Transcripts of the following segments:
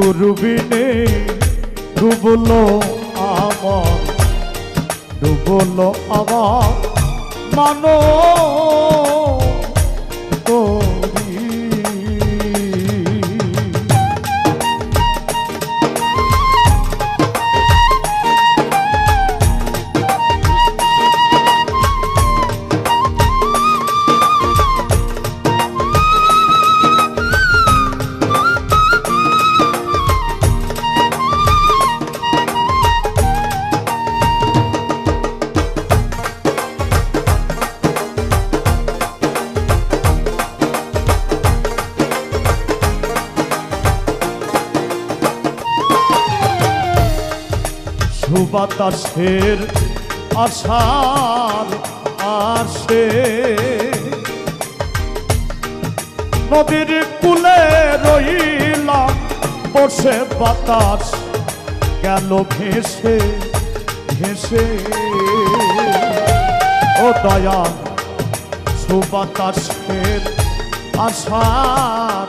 গুরুবিনে ডুবলো আমার ডুবলো আমার মানো তোরি সুবাতাসের আশার আসে নদীর কুলে রইলাম, বসে বাতাস গেল ভেসে ভেসে। ও দয়া সুবাতাসের আশার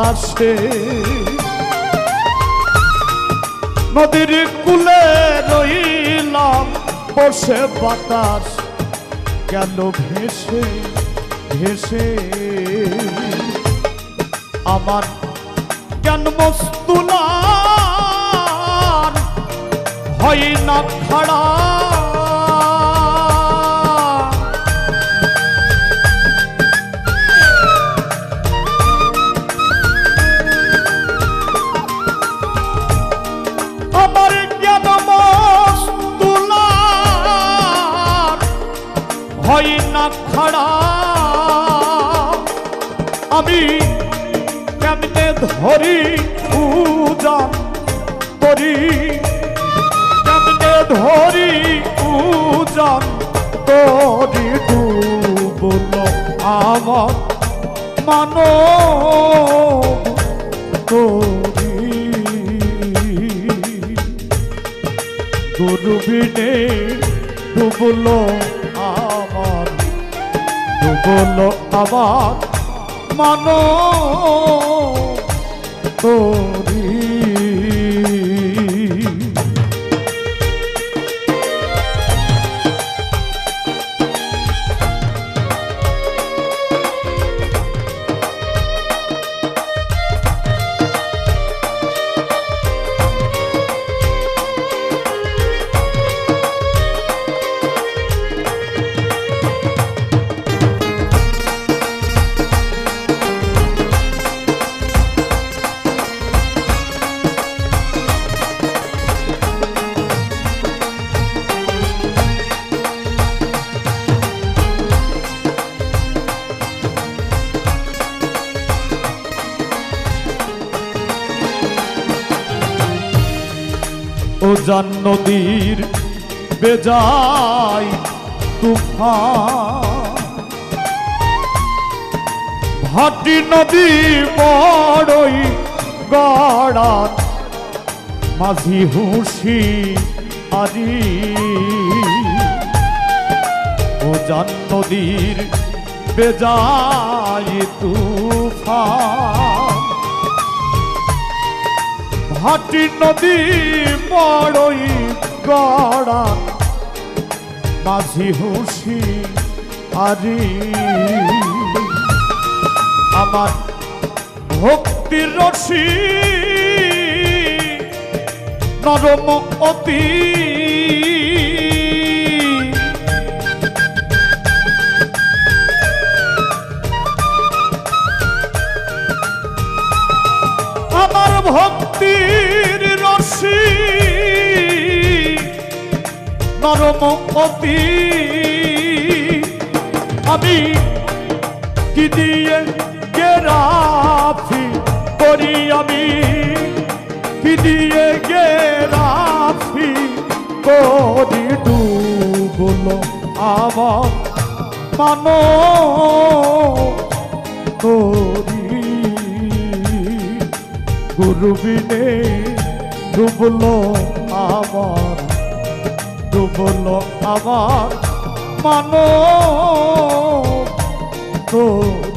আসে নদীর কুলে রইলাম বসে বাতাস কেন ভেসে ভেসে? আমার জ্ঞান বস্তুলার হয় না খাড়া। আমি কেমনে ধরি উজান করি? কেমনে ধরি উজান তরি ডুবল আমার মানো তোরি গুরুবিনে ডুবলো আমার ডুবলো আমার মানো তোরি ও জান নদীর বেজায় তুফান। ভাটি নদী বড়ই গড়াত মাঝি হুঁশি ও জান নদীর বেজায় তুফান। ভাটি নদী বড়ই গড়া। মাঝি হুসি আরি আমার ভক্তির রশি নরম অতি। আমার ভক্তির রশি, নরম অতি। আমি কি দিয়ে গেরাফি করি আমি কি দিয়ে গেরাফি করি ডুবলো আমার মানো করি। গুরুবিনে ডুবলো আমার ডুবলো আমার মানো করি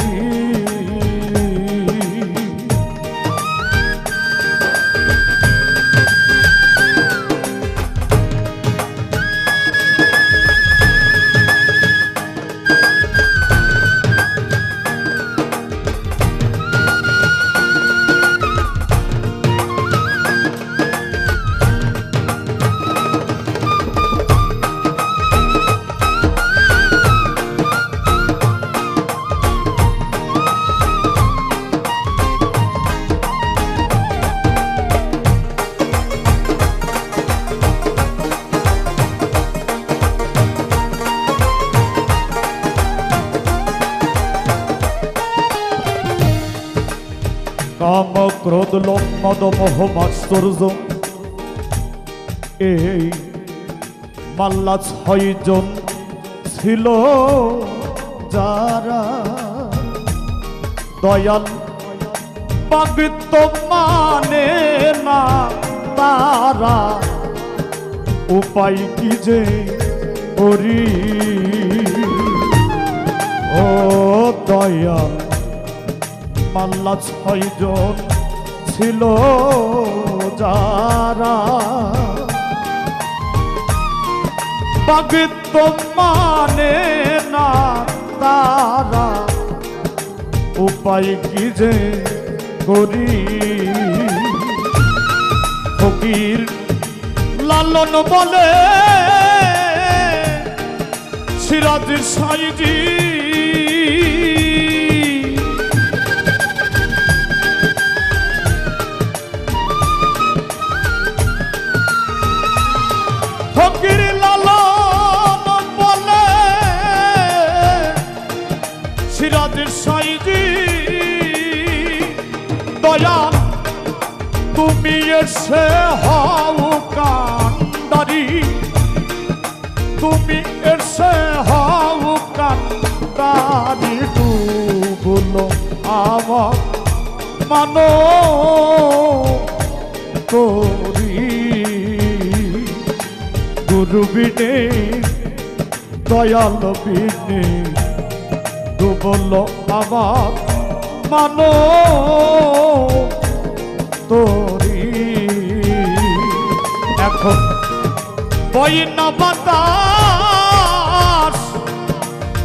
ক্রোধ লোক মাশ্চর্য এই মাল্লা ছয়জন ছিল যারা দয়াল পাবিত্র মানে না তারা। উপায় কি যে করি? ও দয়াল মাল্লা ছয়জন ছিল যারা পাবিত্র মানে না তারা উপায় কি যে করি? ফকির লালন বলে, সিরাজ সাইজি কান্দারি ডুবলো আমার মানো করি। গুরু বিনে, দয়াল বিনে ডুবলো আমার মানো তোরি এখন বইনা বাতাস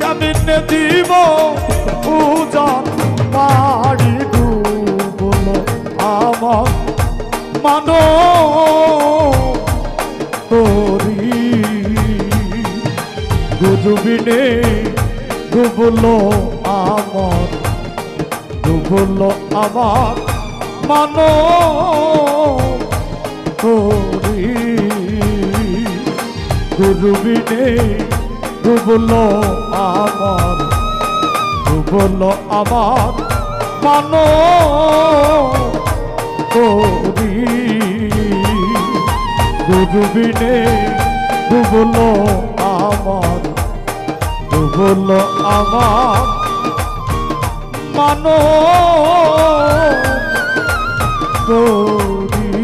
কেমনে দিব? পূজন পারি ডুবল আমার মানো তোরি। গুজবিনে ডুবল আমার ডুবল আমার মানো তোরি। গুরুবিনে ডুবল আমার ডুবল আমার মানো তোরি গুরুবিনে ডুবল আমার ডুবল আমার মানো তোরি